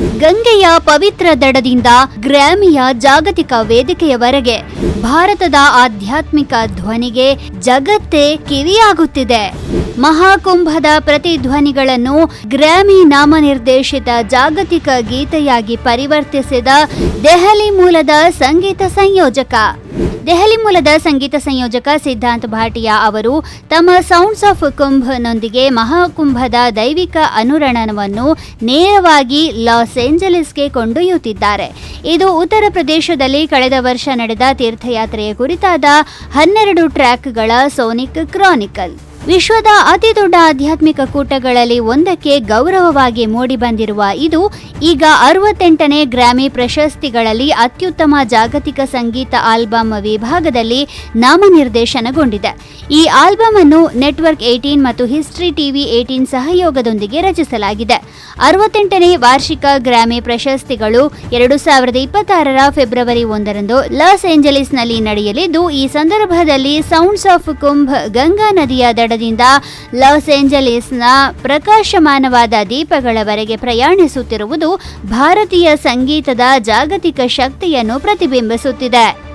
ಗಂಗೆಯ ಪವಿತ್ರ ದಡದಿಂದ ಗ್ರಾಮಿಯ ಜಾಗತಿಕ ವೇದಿಕೆಯವರೆಗೆ ಭಾರತದ ಆಧ್ಯಾತ್ಮಿಕ ಧ್ವನಿಗೆ ಜಗತ್ತೇ ಕಿವಿಯಾಗುತ್ತಿದೆ. ಮಹಾಕುಂಭದ ಪ್ರತಿಧ್ವನಿಗಳನ್ನು ಗ್ರಾಮಿ ನಾಮನಿರ್ದೇಶಿತ ಜಾಗತಿಕ ಗೀತೆಯಾಗಿ ಪರಿವರ್ತಿಸಿದ ದೆಹಲಿ ಮೂಲದ ಸಂಗೀತ ಸಂಯೋಜಕ. ದೆಹಲಿ ಮೂಲದ ಸಂಗೀತ ಸಂಯೋಜಕ ಸಿದ್ಧಾಂತ್ ಭಾಟಿಯಾ ಅವರು ತಮ್ಮ ಸೌಂಡ್ಸ್ ಆಫ್ ಕುಂಭನೊಂದಿಗೆ ಮಹಾಕುಂಭದ ದೈವಿಕ ಅನುರಣನವನ್ನು ನೇರವಾಗಿ ಲಾಸ್ ಏಂಜಲೀಸ್ಗೆ ಕೊಂಡೊಯ್ಯುತ್ತಿದ್ದಾರೆ. ಇದು ಉತ್ತರ ಪ್ರದೇಶದಲ್ಲಿ ಕಳೆದ ವರ್ಷ ನಡೆದ ತೀರ್ಥಯಾತ್ರೆಯ ಕುರಿತಾದ ಹನ್ನೆರಡು ಟ್ರ್ಯಾಕ್ಗಳ ಸೋನಿಕ್ ಕ್ರಾನಿಕಲ್. ವಿಶ್ವದ ಅತಿದೊಡ್ಡ ಆಧ್ಯಾತ್ಮಿಕ ಕೂಟಗಳಲ್ಲಿ ಒಂದಕ್ಕೆ ಗೌರವವಾಗಿ ಮೂಡಿಬಂದಿರುವ ಇದು ಈಗ ಅರವತ್ತೆಂಟನೇ ಗ್ರಾಮಿ ಪ್ರಶಸ್ತಿಗಳಲ್ಲಿ ಅತ್ಯುತ್ತಮ ಜಾಗತಿಕ ಸಂಗೀತ ಆಲ್ಬಮ್ ವಿಭಾಗದಲ್ಲಿ ನಾಮನಿರ್ದೇಶನಗೊಂಡಿದೆ. ಈ ಆಲ್ಬಮ್ ಅನ್ನು ನೆಟ್ವರ್ಕ್ ಏಟೀನ್ ಮತ್ತು ಹಿಸ್ಟ್ರಿ ಟಿವಿ ಏಟೀನ್ ಸಹಯೋಗದೊಂದಿಗೆ ರಚಿಸಲಾಗಿದೆ. ಅರವತ್ತೆಂಟನೇ ವಾರ್ಷಿಕ ಗ್ರಾಮಿ ಪ್ರಶಸ್ತಿಗಳು ಎರಡು ಸಾವಿರದ ಇಪ್ಪತ್ತಾರರ ಫೆಬ್ರವರಿ ಒಂದರಂದು ಲಾಸ್ ಏಂಜಲೀಸ್ನಲ್ಲಿ ನಡೆಯಲಿದ್ದು, ಈ ಸಂದರ್ಭದಲ್ಲಿ ಸೌಂಡ್ಸ್ ಆಫ್ ಕುಂಭ್ ಗಂಗಾ ನದಿಯ ದಡದಿಂದ ಲಾಸ್ ಏಂಜಲೀಸ್ನ ಪ್ರಕಾಶಮಾನವಾದ ದೀಪಗಳವರೆಗೆ ಪ್ರಯಾಣಿಸುತ್ತಿರುವುದು ಭಾರತೀಯ ಸಂಗೀತದ ಜಾಗತಿಕ ಶಕ್ತಿಯನ್ನು ಪ್ರತಿಬಿಂಬಿಸುತ್ತಿದೆ.